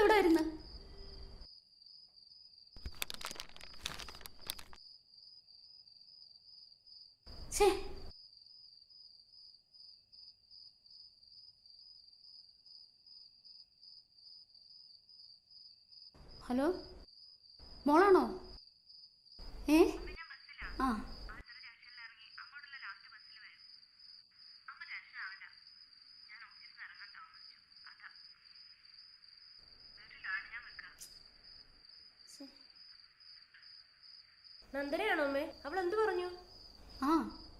എവിടെ വരുന്നു? ഛേ. ഹലോ? മോളാണോ? ഏ? ആ. നന്ദനയാണോ അമ്മേ? അവൾ എന്ത് പറഞ്ഞു? ആ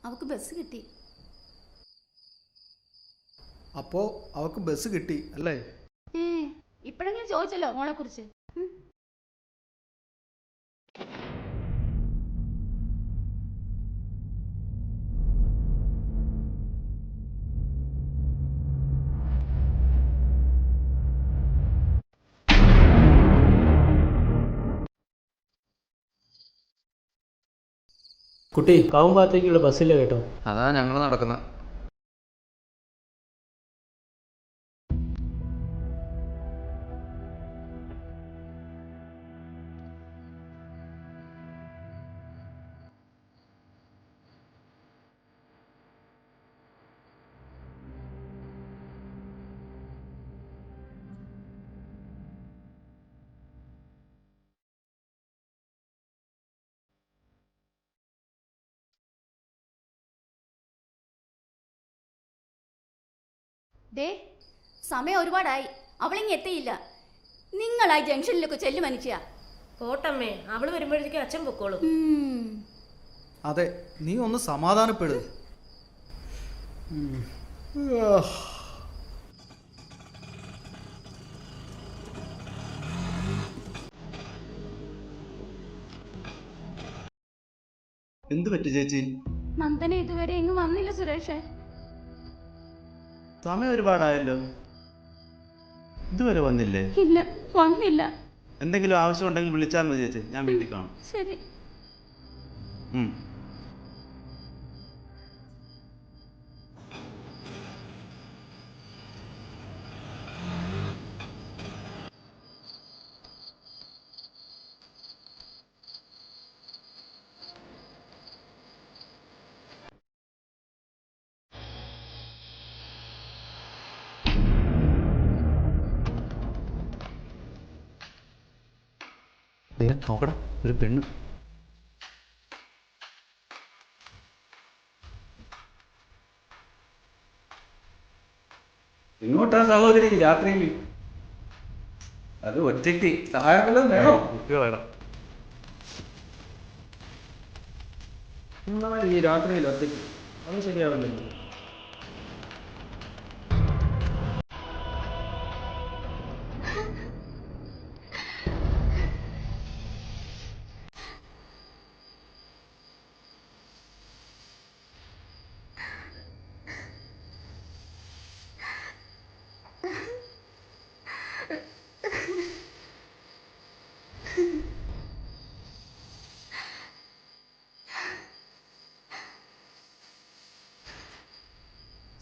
അവക്ക് ബസ് കിട്ടി. അപ്പോ അവൾക്ക് ബസ് കിട്ടി അല്ലേ? ഇപ്പോഴെങ്കിലും ചോദിച്ചല്ലോ മോളെ കുറിച്ച് കുട്ടി കാവുംപാത്തേക്കുള്ള ബസ്സില്ല കേട്ടോ? അതാ ഞങ്ങൾ നടക്കുന്ന. ദേ സമയം ഒരുപാടായി. അവളിങ്ങ് എത്തിയില്ല. നിങ്ങളാ ജംഗ്ഷനിലൊക്കെ ചെല്ലു മനുഷ്യ പോട്ടമ്മേ അവൾ വരുമ്പോഴത്തേക്കും അച്ഛൻ പൊക്കോളും. അതെ നീ ഒന്ന് സമാധാനപ്പെടു. എന്ത് പറ്റി ചേച്ചി? നന്ദന ഇതുവരെ ഇങ്ങ് വന്നില്ല സുരേഷേ. സമയം ഒരുപാടായല്ലോ. ഇതുവരെ വന്നില്ലേ? ഇല്ല വന്നില്ല. എന്തെങ്കിലും ആവശ്യം ഉണ്ടെങ്കിൽ വിളിച്ചാൽ മതി ചേച്ചി. ഞാൻ വീട്ടിൽ കാണും. ശരി. നോക്കടാ ഒരു പെണ്ണ്. ഇങ്ങോട്ടാ സഹോദരി രാത്രിയിൽ. അത് ഒറ്റയ്ക്ക് സഹായം വേണോ? കുട്ടികളാണ് ഈ രാത്രിയിൽ ഒറ്റയ്ക്ക്? അത് ശരിയാവില്ലല്ലോ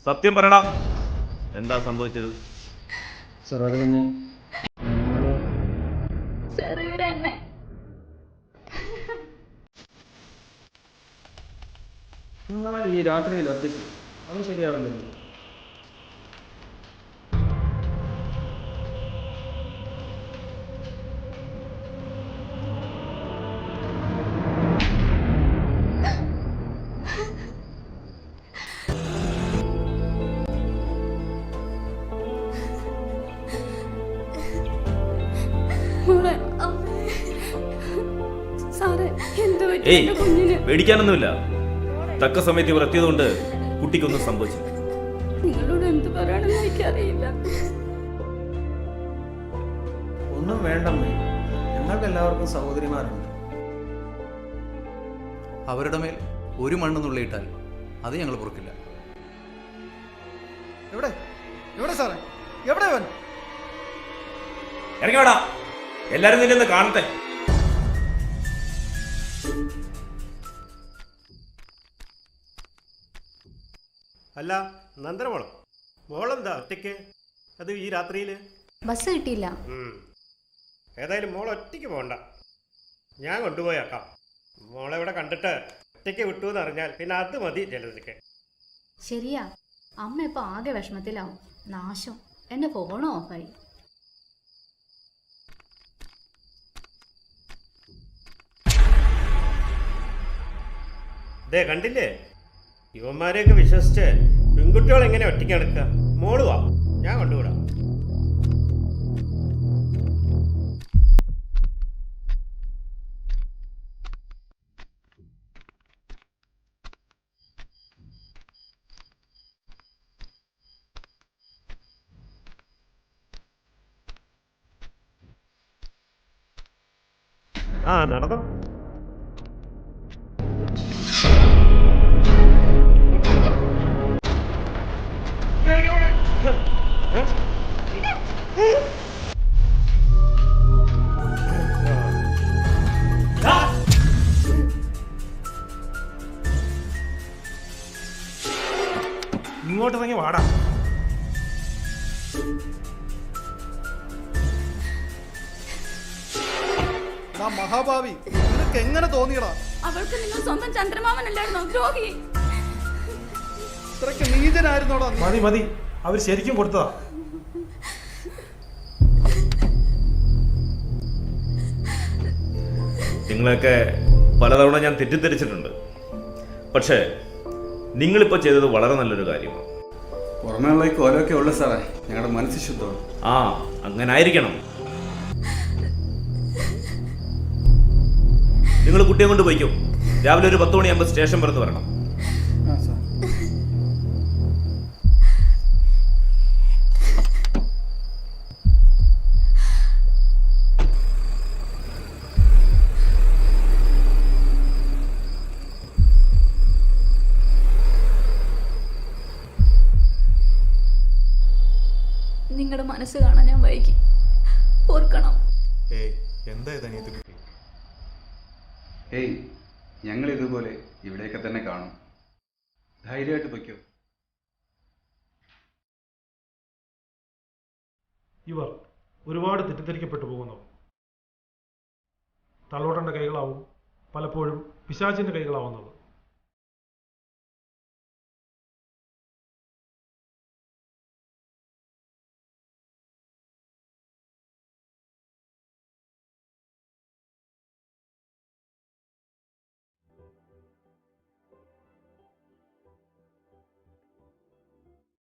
സത്യം പറയടാ. എന്താ സംഭവിച്ചത്? സാർ അത് പിന്നെ സാർ ഇവരെന്നെ ഈ രാത്രിയിൽ അത് ശരിയാവില്ലല്ലോ ഏയ് പേടിക്കാനൊന്നുമില്ല. തക്ക സമയത്ത് ഇവർ എത്തിയതുകൊണ്ട് കുട്ടിക്കൊന്നും സംഭവിച്ചു നിങ്ങളോട് എന്ത് പറയണമെന്ന് എനിക്കറിയില്ല. ഒന്നും വേണ്ടമ്മേ ഞങ്ങൾക്ക് എല്ലാവർക്കും സഹോദരിമാരുണ്ട്. അവരുടെ മേൽ ഒരു മണ്ണ് നുള്ളിയിട്ടാൽ അത് ഞങ്ങൾ പൊറുക്കില്ല. എവിടെ? എവിടെ സാറേ? എവിടെ അവൻ? ഇറങ്ങി വേടാ. എല്ലാരും നിന്നെ ഒന്ന് കാണട്ടെ. അല്ല നന്ദനമോളോ? മോളെന്താ ഒറ്റയ്ക്ക്? അത് ഈ രാത്രിയിൽ ബസ് കിട്ടിയില്ല. ഏതായാലും മോൾ ഒറ്റയ്ക്ക് പോകണ്ട ഞാൻ കൊണ്ടുപോയാക്കാം. മോളെ ഇവിടെ കണ്ടിട്ട് ഒറ്റയ്ക്ക് വിട്ടു എന്ന് അറിഞ്ഞാൽ പിന്നെ അത് മതി ജലജയ്ക്ക് ശരിയാ. അമ്മ ഇപ്പൊ ആകെ വിഷമത്തിലാവും. നാശം. എന്റെ ഫോണും ഓഫായി. ദേ കണ്ടില്ലേ? ഇവന്മാരെയൊക്കെ വിശ്വസിച്ച് പെൺകുട്ടികൾ എങ്ങനെ ഒറ്റയ്ക്ക് നടക്കുക? മോൾ വാ. ഞാൻ കൊണ്ടുവിടാം. ആ നടന്നോ. ഇങ്ങോട്ട് ഇറങ്ങി വാടാ. ആ മഹാഭാവി നിനക്ക് എങ്ങനെ തോന്നിയടാ? അവൾക്ക് നിങ്ങൾ സ്വന്തം ചന്ദ്രമാമനല്ലായിരുന്നോ? ദ്രോഹി. ഇത്രയ്ക്ക് നീചനായിരുന്നോടാ നീ? മതി മതി. അവർ ശരിക്കും കൊടുത്തതാ. നിങ്ങളെയൊക്കെ പലതവണ ഞാൻ തെറ്റിദ്ധരിച്ചിട്ടുണ്ട്. പക്ഷേ നിങ്ങളിപ്പോൾ ചെയ്തത് വളരെ നല്ലൊരു കാര്യമാണ്. പുറമേയുള്ള ഈ കോലമൊക്കെ ഉള്ളു സാറേ. ഞങ്ങളുടെ മനസ്സ് ശുദ്ധമാണ്. ആ അങ്ങനെ ആയിരിക്കണം നിങ്ങൾ കുട്ടിയെ കൊണ്ട് പോയിക്കോ. രാവിലെ ഒരു പത്ത് മണിയാകുമ്പോൾ സ്റ്റേഷൻ പുറത്ത് വരണം. നിങ്ങളുടെ മനസ്സ് കാണാൻ ഞാൻ വൈകി. ഓർക്കണം ഏയ് ഞങ്ങൾ ഇതുപോലെ ഇവിടെയൊക്കെ തന്നെ കാണും. ധൈര്യമായിട്ട് പൊയ്ക്കോ. ഇവർ ഒരുപാട് തെറ്റിദ്ധരിക്കപ്പെട്ടു പോകുന്നു. തള്ളോട്ടന്റെ കൈകളാവും പലപ്പോഴും പിശാചിന്റെ കൈകളാവുന്നത്.